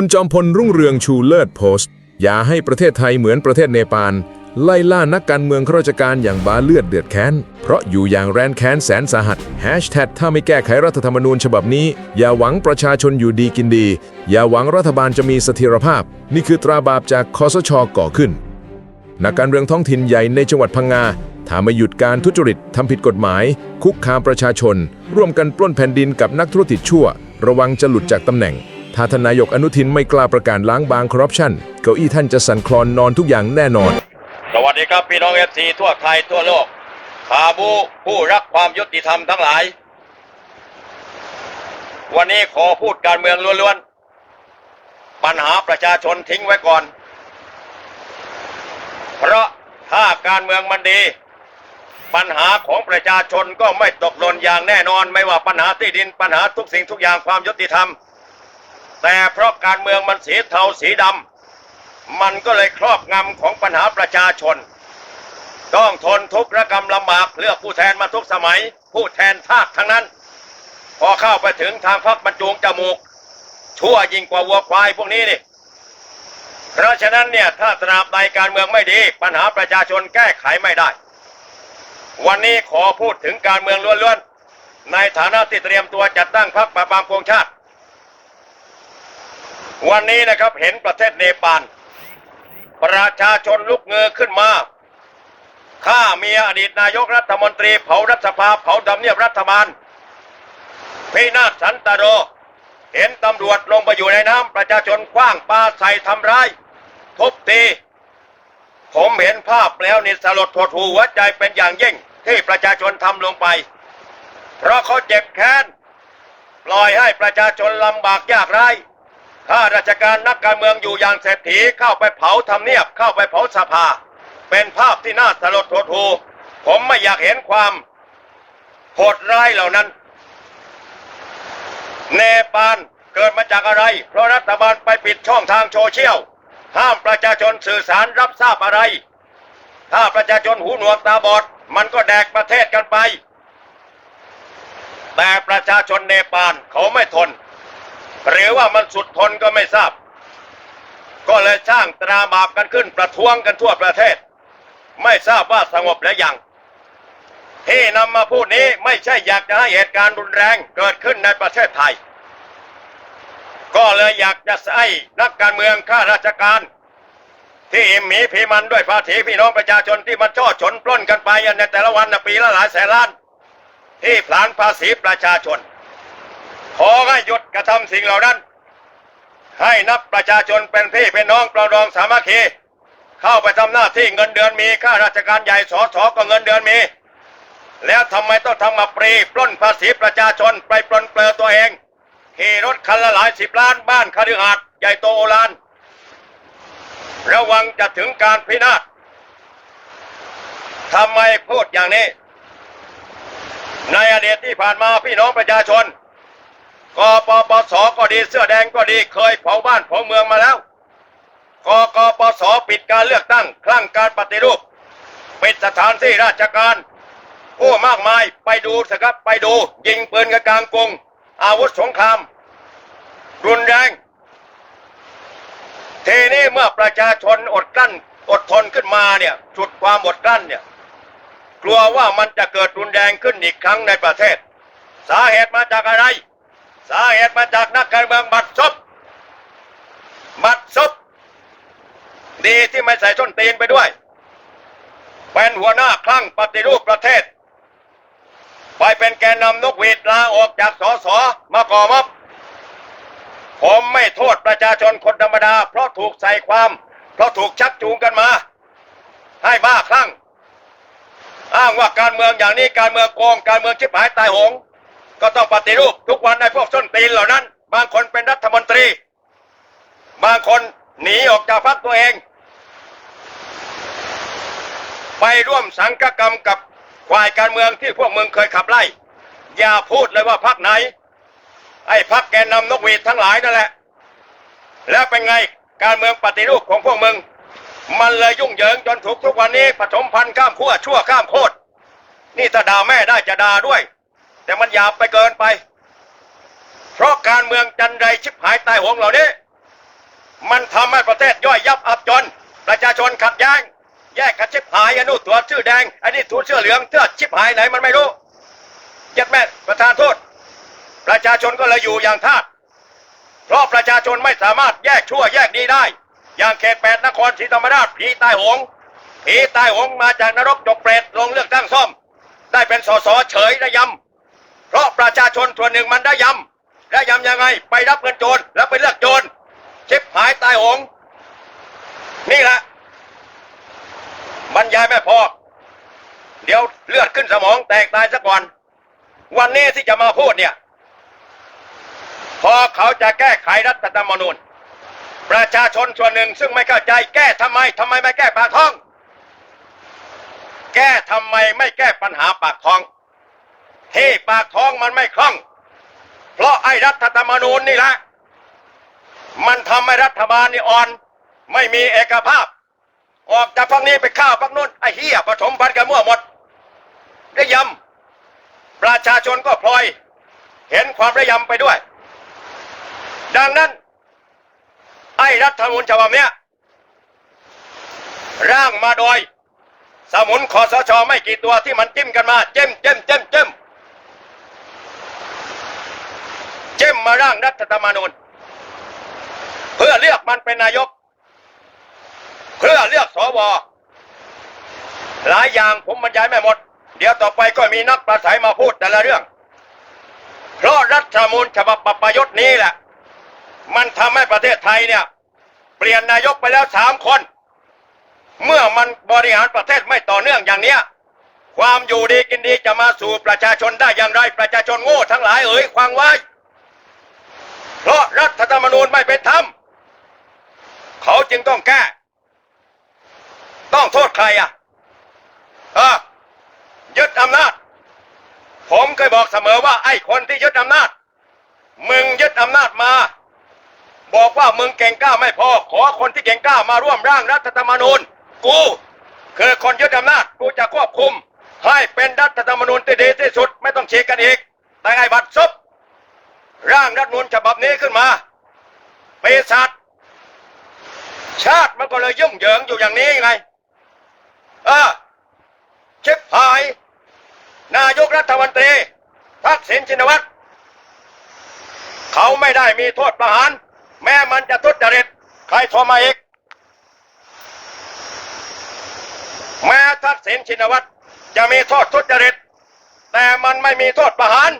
คุณจอมพลรุ่งเรืองชูเลิศโพสต์ อย่าให้ประเทศไทยเหมือนประเทศเนปาลไล่ล่านักการเมืองข้าราชการอย่างบาเลือดเดือดแค้น เพราะอยู่อย่างแรนแค้นแสนสาหัสแฮชแท็กถ้าไม่แก้ไขรัฐธรรมนูญฉบับนี้ อย่าหวังประชาชนอยู่ดีกินดี อย่าหวังรัฐบาลจะมีเสถียรภาพ นี่คือตราบาปจากคอสชก่อขึ้น นักการเมืองท้องถิ่นใหญ่ในจังหวัดพังงาถ้าไม่หยุดการทุจริตทำผิดกฎหมาย คุกคามประชาชน ร่วมกันปล้นแผ่นดินกับนักธุรกิจชั่ว ระวังจะหลุดจากตำแหน่ง ถ้าทานนายกอนุทินไม่กล้าประกาศล้างบางคอร์รัปชันเก้าอี้ท่านจะสั่นคลอนนอนทุกอย่างแน่นอน สวัสดีครับพี่น้องเอฟซีทั่วไทยทั่วโลกขาบูผู้รักความยุติธรรมทั้งหลาย วันนี้ขอพูดการเมืองล้วนๆ ปัญหาประชาชนทิ้งไว้ก่อน เพราะถ้าการเมืองมันดี ปัญหาของประชาชนก็ไม่ตกหล่นอย่างแน่นอน ไม่ว่าปัญหาที่ดินปัญหาทุกสิ่งทุกอย่างความยุติธรรม แต่เพราะการเมืองมันสีเทาสีดำมันก็เลยครอบงำของปัญหาประชาชน ต้องทนทุกข์ระกรรมลำบากเลือกผู้แทนมาทุกสมัย ผู้แทนทาสทั้งนั้น พอเข้าไปถึงทางพักบรรจงจมูก ชั่วยิ่งกว่าวัวควายพวกนี้นี่เพราะฉะนั้นเนี่ยถ้าตราบใดการเมืองไม่ดี ปัญหาประชาชนแก้ไขไม่ได้ วันนี้ขอพูดถึงการเมืองล้วนๆในฐานะที่เตรียมตัวจัดตั้งพรรคประปามโกงชาติ วันนี้นะครับเห็นประเทศเนปาลประชาชนลุกเงือขึ้นมาฆ่าเมียอดีตนายกรัฐมนตรีเผารัฐสภาเผาดำเนียบรัฐบาลพินาสันตโรเห็นตำรวจลงไปอยู่ในน้ำประชาชนคว้างปลาใส่ทำร้ายทุบตีผมเห็นภาพแล้วนี่สลดหดหูหัวใจเป็นอย่างยิ่งที่ประชาชนทำลงไป เพราะเขาเจ็บแค้น ปล่อยให้ประชาชนลำบากยากไร้ ข้าราชการนักการเมืองอยู่อย่างเศรษฐีเข้าไปเผาทำเนียบเข้าไปเผาสภา เป็นภาพที่น่าสลดหดหูผมไม่อยากเห็นความโหดร้ายเหล่านั้น เนปาลเกิดมาจากอะไร เพราะรัฐบาลไปปิดช่องทางโซเชียลห้ามประชาชนสื่อสารรับทราบอะไร ถ้าประชาชนหูหนวกตาบอด มันก็แดกประเทศกันไป แต่ประชาชนเนปาลเขาไม่ทน หรือว่ามันสุดทนก็ไม่ทราบ ก็เลยสร้างตราบาปกันขึ้นประท้วงกันทั่วประเทศ ไม่ทราบว่าสงบแล้วยังที่นำมาพูดนี้ไม่ใช่อยากจะให้เหตุการณ์รุนแรงเกิดขึ้นในประเทศไทย ก็เลยอยากจะให้นักการเมืองข้าราชการ ที่อิมหมีผีมันด้วยภาษีพี่น้องประชาชนที่มันช่อฉนปล้นกันไปในแต่ละวันปีละหลายแสนล้าน ที่ผลานภาษีประชาชน ขอให้หยุดกระทำสิ่งเหล่านั้น ให้นับประชาชนเป็นพี่เป็นน้องปรองดองสามัคคีเข้าไปทำหน้าที่เงินเดือนมีข้าราชการใหญ่สอสอก็เงินเดือนมี แล้วทำไมต้องทำมาปรีปล้นภาษีประชาชนไปปลนเปลือตัวเองขี่รถคันละหลายสิบล้านบ้านคฤหาสน์ใหญ่โตโอฬารระวังจะถึงการพินาศทำไมพูดอย่างนี้ ในอดีตที่ผ่านมาพี่น้องประชาชน กปปสก็ดีเสื้อแดงก็ดีเคยเผาบ้านเผาเมืองมาแล้วกกปสปิดการเลือกตั้งคลั่งการปฏิรูปปิดสถานที่ราชการโอ้มากมายไปดูสิครับไปดู ยิงปืนกันกลางกรุง อาวุธสงคราม รุนแรงทีนี้เมื่อประชาชนอดกลั้น อดทนขึ้นมาเนี่ยสุดความอดกลั้นเนี่ยกลัวว่ามันจะเกิดรุนแรงขึ้นอีกครั้งในประเทศ สาเหตุมาจากอะไร สาเหตุมาจากนักการเมืองบัตรซบบัตรซบดีที่ไม่ใส่ส้นตีนไปด้วย เป็นหัวหน้าคลั่งปฏิรูปประเทศ ไปเป็นแกนนำนกหวีดลาออกจากสสมาก่อม็อบผมไม่โทษประชาชนคนธรรมดา เพราะถูกใส่ความ เพราะถูกชักจูงกันมา ให้บ้าคลั่ง อ้างว่าการเมืองอย่างนี้การเมืองโกงการเมืองชิบหายตายโหง ก็ต้องปฏิรูปทุกวันในพวกส้นตีนเหล่านั้น บางคนเป็นรัฐมนตรี บางคนหนีออกจากพรรคตัวเอง ไปร่วมสังฆกรรมกับฝ่ายการเมืองที่พวกมึงเคยขับไล่ อย่าพูดเลยว่าพรรคไหน ไอ้พรรคแกนนำนกหวีดทั้งหลายนั่นแหละ แล้วเป็นไงการเมืองปฏิรูปของพวกมึง มันเลยยุ่งเหยิงจนถูกทุกวันนี้ผสมพันธ์ข้ามขั้วชั่วข้ามโคตรนี่ถ้าด่าแม่ได้จะด่าด้วย แต่มันหยาบไปเกินไป เพราะการเมืองจันไรชิบหายตายโหงเหล่านี้ มันทำให้ประเทศย่อยยับอับจน ประชาชนขัดแย้ง แยกกันชิบหายอนนู้นตัวชื่อแดงอันนี้ตัวเสื้อเหลืองเสื้อชิบหายไหนมันไม่รู้เจ็ดแม่ประธานโทษ ประชาชนก็เลยอยู่อย่างทาสเพราะประชาชนไม่สามารถแยกชั่วแยกดีได้ อย่างเขตแปดนครศรีธรรมราชผีตายโหงผีตายโหงมาจากนรกจกเปรตลงเลือกตั้งซ่อม ได้เป็นสสเฉยระยำ เพราะประชาชนส่วนหนึ่งมันได้ยำได้ยำยังไง ไปรับเงินโจรแล้วไปเลือกโจรชิบหายตายโหง นี่แหละบรรยายไม่พอ เดี๋ยวเลือดขึ้นสมองแตกตายซะก่อน วันนี้ที่จะมาพูดเนี่ย พอเขาจะแก้ไขรัฐธรรมนูญ ประชาชนส่วนหนึ่งซึ่งไม่เข้าใจแก้ทำไมทำไมไม่แก้ปากท้อง แก้ทำไมไม่แก้ปัญหาปากท้อง ที่ปากท้องมันไม่คล่อง เพราะไอ้รัฐธรรมนูญนี่แหละมันทำให้รัฐบาลนี่อ่อน ไม่มีเอกภาพ ออกจากฝั่งนี้ไปข้าวฝั่งนู้นไอ้เหี้ยผสมพันธุ์กันมั่วหมด ได้ยำประชาชนก็พลอย เห็นความระยำไปด้วย ดังนั้น ไอ้รัฐธรรมนูญฉบับเนี้ยร่างมาโดย สมุนคอสชไม่กี่ตัวที่มันจิ้มกันมา เจ้มเจ้มเจ้มเจ้ม เจ้มมาร่างรัฐธรรมนูญ เพื่อเลือกมันเป็นนายก เพื่อเลือกสวหลายอย่างผมบรรยายไม่หมด เดี๋ยวต่อไปก็มีนักประสัยมาพูดแต่ละเรื่อง เพราะรัฐธรรมนูญฉบับปประยุทธ์นี้แหละ มันทำให้ประเทศไทยเนี่ย เปลี่ยนนายกไปแล้วสามคน เมื่อมันบริหารประเทศไม่ต่อเนื่องอย่างเนี้ยความอยู่ดีกินดีจะมาสู่ประชาชนได้อย่างไรประชาชนโง่ทั้งหลายเอ๋ยฟังไว้ เพราะรัฐธรรมนูญไม่เป็นธรรม เขาจึงต้องแก้ ต้องโทษใครอะเออยึดอำนาจ ผมเคยบอกเสมอว่าไอ้คนที่ยึดอำนาจ มึงยึดอำนาจมา บอกว่ามึงเก่งกล้าไม่พอ ขอคนที่เก่งกล้ามาร่วมร่างรัฐธรรมนูญ กูคือคนยึดอำนาจ กูจะควบคุม ให้เป็นรัฐธรรมนูญที่ดีที่สุด ไม่ต้องฉีกกันอีกแต่ไอ้บัตรซบ รัฐมนูญฉบับนี้ขึ้นมาปีศาจชาติมันก็เลยยุ่งเหยิงอยู่อย่างนี้ไงเออชิบหาย นายกรัฐมนตรีทักษิณชินวัตรเขาไม่ได้มีโทษประหาร แม้มันจะทุจริตใครโทรมาอีก แม้ทักษิณชินวัตรจะมีโทษทุจริต แต่มันไม่มีโทษประหาร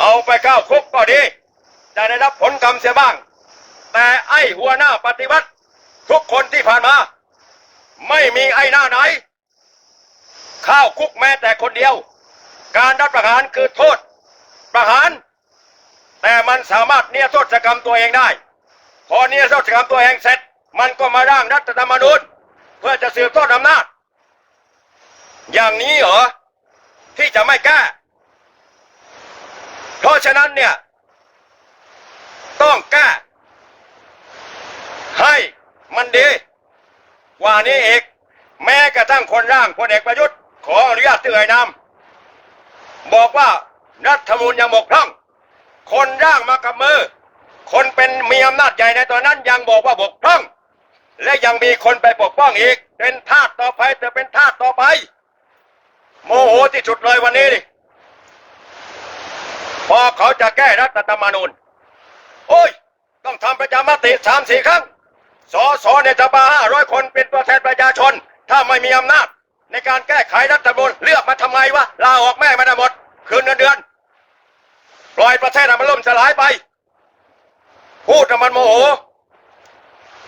เอาไปเข้าคุกก็ดี จะได้รับผลกรรมเสียบ้าง แต่ไอ้หัวหน้าปฏิวัติ ทุกคนที่ผ่านมา ไม่มีไอ้หน้าไหน เข้าคุกแม้แต่คนเดียว การรับประหารคือโทษ ประหาร แต่มันสามารถเนี่ยโทษกรรมตัวเองได้ พอเนี่ยโทษกรรมตัวเองเสร็จ มันก็มาร่างรัฐธรรมนูญเพื่อจะสืบทอดอำนาจ อย่างนี้เหรอที่จะไม่แก้ เพราะฉะนั้นเนี่ย ต้องแก้า ให้มันดีกว่านี้อีกแม้กระทั่งคนร่างพลเอกประยุทธ์ ขออนุญาตเตือนนำบอกว่ารัฐธรรมนูญยังบกพร่อง คนร่างมากับมือ คนเป็นมีอำนาจใหญ่ในตอนนั้นยังบอกว่าบกพร่อง และยังมีคนไปปกป้องอีก เป็นทาสต่อไปจะเป็นทาสต่อไป โมโหที่สุดเลยวันนี้ดิ พอเขาจะแก้รัฐธรรมนูญ โอ้ย ต้องทำประชามติสามสี่ครั้ง สอสอในสภาห้าร้อยคนเป็นตัวแทนประชาชน ถ้าไม่มีอำนาจ ในการแก้ไขรัฐธรรมนูญเลือกมาทำไมวะ ลาออกแม่มาได้หมด คืนเงินเดือน ปล่อยประเทศมันล่มสลายไป พูดมันโมโห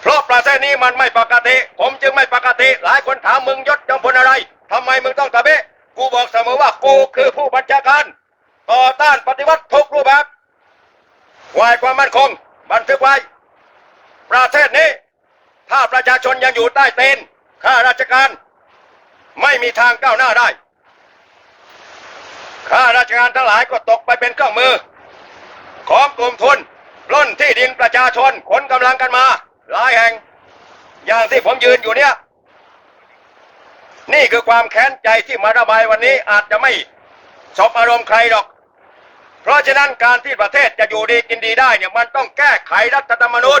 เพราะประเทศนี้มันไม่ปกติ ผมจึงไม่ปกติ หลายคนถามมึงยศจำพลอะไรทำไมมึงต้องตะเบะกูบอกเสมอว่ากูคือผู้บัญชาการ ต่อต้านปฏิวัติทุกรูปแบบวายความมั่นคง บันทึกไว้ ประเทศนี้ ถ้าประชาชนยังอยู่ใต้เตนข้าราชการ ไม่มีทางก้าวหน้าได้ ข้าราชการทั้งหลายก็ตกไปเป็นเครื่องมือ ของกลุ่มทุนปล้นที่ดินประชาชนขนกำลังกันมาหลายแห่ง อย่างที่ผมยืนอยู่เนี่ย นี่คือความแค้นใจที่มาระบายวันนี้อาจจะไม่ สบอารมณ์ใครหรอก เพราะฉะนั้นการที่ประเทศจะอยู่ดีกินดีได้เนี่ยมันต้องแก้ไขรัฐธรรมนูญ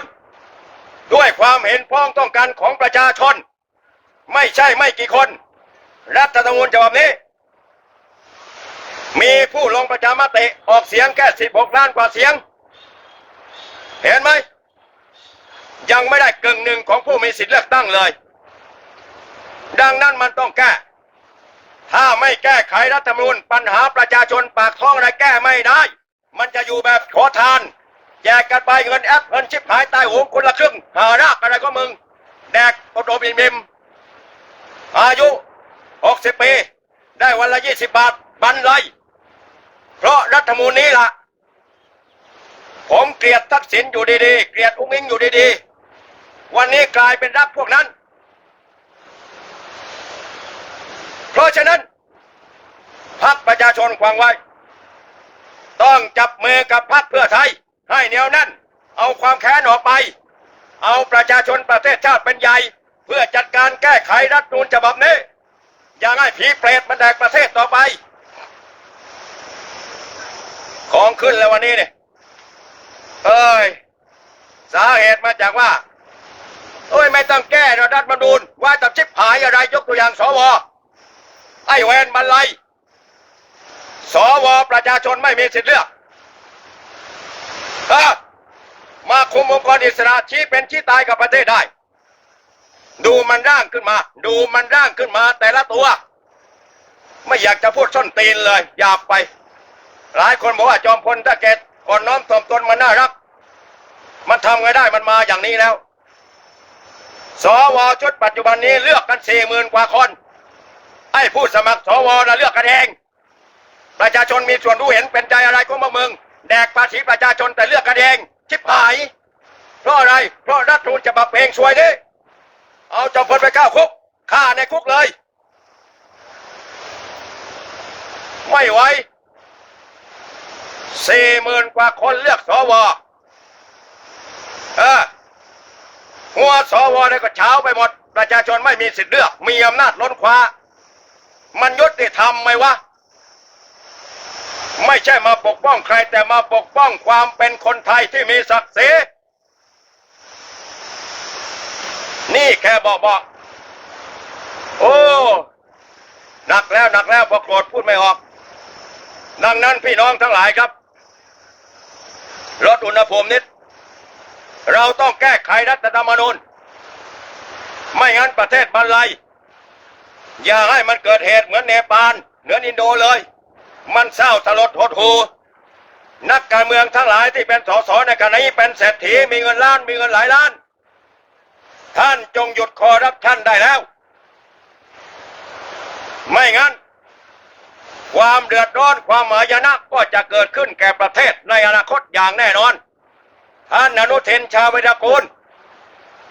ด้วยความเห็นพ้องต้องกันของประชาชน ไม่ใช่ไม่กี่คน รัฐธรรมนูญฉบับนี้ มีผู้ลงประชามติออกเสียงแค่16ล้านกว่าเสียง เห็นไหม ยังไม่ได้กึ่งหนึ่งของผู้มีสิทธิเลือกตั้งเลย ดังนั้นมันต้องแก้ ถ้าไม่แก้ไขรัฐธรรมนูญปัญหาประชาชนปากท้องอะไรแก้ไม่ได้ มันจะอยู่แบบขอทาน แจกกันไปเงินแอปเงินชิบหายใต้หูคนละครึ่งหารากอะไรก็มึง แดกกดโดมิมมิมอายุ 60 ปี ได้วันละ 20 บาทบันไลเพราะรัฐธรรมนูญนี้ล่ะ ผมเกลียดทักษิณอยู่ดีๆ เกลียดอุ้งอิงอยู่ดีๆ วันนี้กลายเป็นรักพวกนั้น เพราะฉะนั้นพรรคประชาชนควางไว้ ต้องจับมือกับพรรคเพื่อไทย ให้เหนียวแน่น เอาความแค้นออกไป เอาประชาชนประเทศชาติเป็นใหญ่ เพื่อจัดการแก้ไขรัฐมนูญฉบับนี้ อย่างให้ผีเปรตมันแดกประเทศต่อไป ของขึ้นแล้ววันนี้เนี่ยเอ้ย สาเหตุมาจากว่าเอ้ย ไม่ต้องแก้รัฐมนูญว่าตับชิบหายอะไรยกตัวอย่างสว ไอ้เวนบันไลสวประชาชนไม่มีสิทธิ์เลือกมาคุมองค์กรอิสระชี้เป็นชี้ตายกับประเทศได้ ดูมันร่างขึ้นมา ดูมันร่างขึ้นมาแต่ละตัว ไม่อยากจะพูดส้นตีนเลยหยาบไป หลายคนบอกว่าจอมพลตะเกตก่อนน้อมถ่อมตนมันน่ารัก มันทำไงได้มันมาอย่างนี้แล้ว สวชุดปัจจุบันนี้เลือกกันสี่หมื่นกว่าคน ไอ้ผู้สมัครสวนะเลือกกันเอง ประชาชนมีส่วนรู้เห็นเป็นใจอะไรก็มามึง แดกภาษีประชาชนแต่เลือกกันเอง ชิบหาย เพราะอะไร เพราะรัฐธรรมนูญฉบับเพลงช่วยดิเอาจอมพลไปเข้าคุกฆ่าในคุกเลย ไม่ไหวสี่หมื่นกว่าคนเลือกสวเออหัวสวเนี่ยก็เช้าไปหมด ประชาชนไม่มีสิทธิ์เลือก มีอำนาจล้นคว้า มันยุติธรรมไหมวะ ไม่ใช่มาปกป้องใครแต่มาปกป้องความเป็นคนไทยที่มีศักดิ์ศรีนี่แค่บอกบอกโอ้หนักแล้วหนักแล้วพอโกรธพูดไม่ออก ดังนั้นพี่น้องทั้งหลายครับลดอุณหภูมินิด เราต้องแก้ไขรัฐธรรมนูญ ไม่งั้นประเทศบรรลัย อย่าให้มันเกิดเหตุเหมือนเนปาลเหนืออินโดเลย มันเศร้าสลดหดหูนักการเมืองทั้งหลายที่เป็นสสในขณะนี้เป็นเศรษฐีมีเงินล้านมีเงินหลายล้าน ท่านจงหยุดคอร์รัปชันได้แล้ว ไม่งั้น ความเดือดร้อนความหมายนะก็จะเกิดขึ้นแก่ประเทศในอนาคตอย่างแน่นอน ท่านอนุทินชาวิรกูล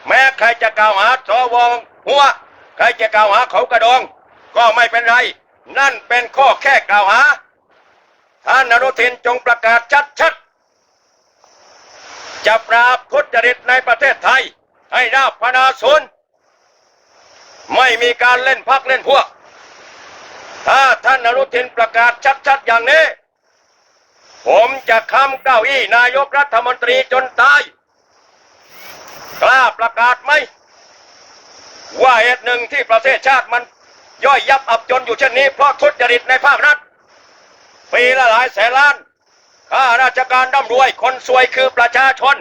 แม้ใครจะกล่าวหาสวหัว ใครจะกล่าวหาเขากระดอง ก็ไม่เป็นไร นั่นเป็นข้อแค่กล่าวหา ท่านอนุทินจงประกาศชัดๆ จะปราบทุจริตในประเทศไทย ให้ราบพนาศูนย์ไม่มีการเล่นพักเล่นพวก ถ้าท่านอนุทินประกาศชัดๆ อย่างนี้ ผมจะค้ำเก้าอี้นายกรัฐมนตรีจนตาย กล้าประกาศไหม ว่าเหตุหนึ่งที่ประเทศชาติมันย่อยยับอับจนอยู่เช่นนี้เพราะทุจริตในภาครัฐ ปีละหลายแสนล้านข้าราชการร่ำรวยคนสวยคือประชาชน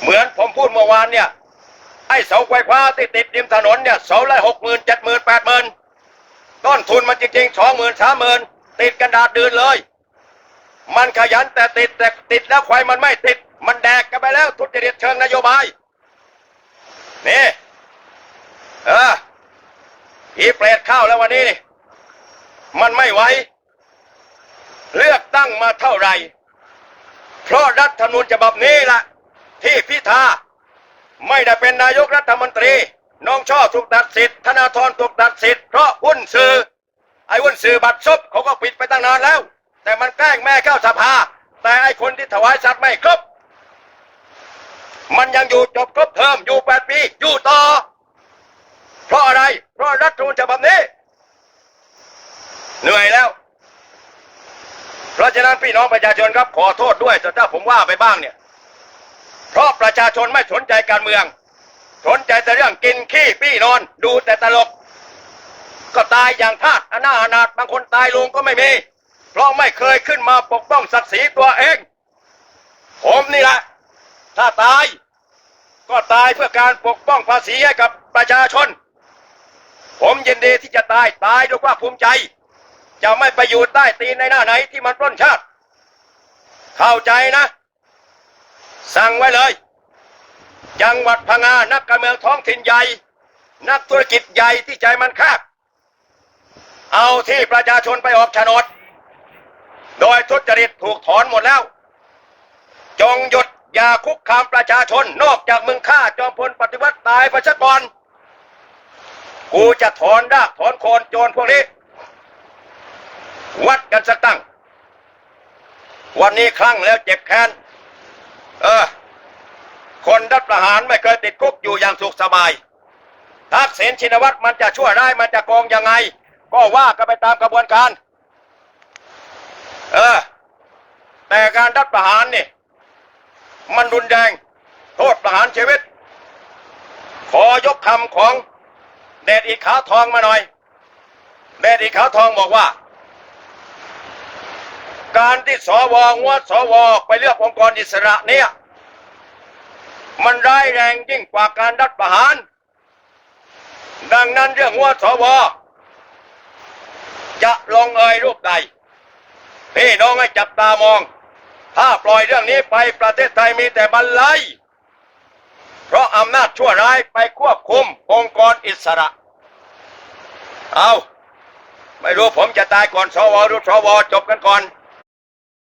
เหมือนผมพูดเมื่อวานเนี่ย ไอ้เสาไฟฟ้าที่ติดริมถนนเนี่ยเสาละหกหมื่นเจ็ดหมื่นแปดหมื่นต้นทุนมันจริงๆสองหมื่นสามหมื่นติดกันดาดดืนเลย มันขยันแต่ติดแต่ติดแล้วควายมันไม่ติด มันแดกกันไปแล้วทุจริตเชิงนโยบาย นี่เอออีเปรตข้าวแล้ววันนี้นี่มันไม่ไหวเลือกตั้งมาเท่าไหร่ เพราะรัฐธรรมนูญฉบับนี้ล่ะ ที่พิธาไม่ได้เป็นนายกรัฐมนตรี น้องช่อถูกตัดสิทธิ์ธนาธรถูกตัดสิทธิ์เพราะหุ้นสื่อ ไอ้หุ้นสื่อบัตรซบเขาก็ปิดไปตั้งนานแล้ว แต่มันแกล้งแม่เข้าสภา แต่ไอ้คนที่ถวายสัตว์ไม่ครบ มันยังอยู่จบครบเทอมอยู่แปดปีอยู่ต่อ เพราะอะไร เพราะรัฐธรรมนูญฉบับนี้ เหนื่อยแล้ว เพราะฉะนั้นพี่น้องประชาชนครับขอโทษด้วยแต่ถ้าผมว่าไปบ้างเนี่ย เพราะประชาชนไม่สนใจการเมือง สนใจแต่เรื่องกินขี้ปี้นอน ดูแต่ตลก ก็ตายอย่างทาสอนาอนาถบางคนตายลงก็ไม่มี เพราะไม่เคยขึ้นมาปกป้องศักดิ์ศรีตัวเอง ผมนี่แหละ ถ้าตาย ก็ตายเพื่อการปกป้องภาษีให้กับประชาชน ผมยินดีที่จะตายตายด้วยความภูมิใจ จะไม่ไปอยู่ใต้ตีนในหน้าไหนที่มันปล้นชาติ เข้าใจนะ สั่งไว้เลย จังหวัดพังงานักการเมืองท้องถิ่นใหญ่ นักธุรกิจใหญ่ที่ใจมันแคบเอาที่ประชาชนไปออกโฉนด โดยทุจริตถูกถอนหมดแล้ว จงหยุด อย่าคุกคามประชาชนนอกจากมึงฆ่าจอมพลปฏิวัติตายประชากร กูจะถอนรากถอนโคนโจรพวกนี้ วัดกันสักตั้ง วันนี้คลั่งแล้วเจ็บแค้น เออ คนรัฐประหารไม่เคยติดคุกอยู่อย่างสุขสบาย ทักษิณชินวัตรมันจะชั่วร้ายมันจะโกงยังไง ก็ว่ากันไปตามกระบวนการ เออ แต่การรัฐประหารนี่ มันรุนแรง โทษประหารชีวิต ขอยกคำของเดชอีกขาวทองมาหน่อย เดชอีกขาวทองบอกว่า การที่สวงวดสวไปเลือกองค์กรอิสระเนี่ย มันร้ายแรงยิ่งกว่าการรัฐประหาร ดังนั้นเรื่องงวดสวจะลงเอยรูปใดพี่น้องให้จับตามอง ถ้าปล่อยเรื่องนี้ไปประเทศไทยมีแต่บรรลัย เพราะอำนาจชั่วร้ายไปควบคุมองค์กรอิสระ เอา ไม่รู้ผมจะตายก่อนสวหรือสวจบกันก่อน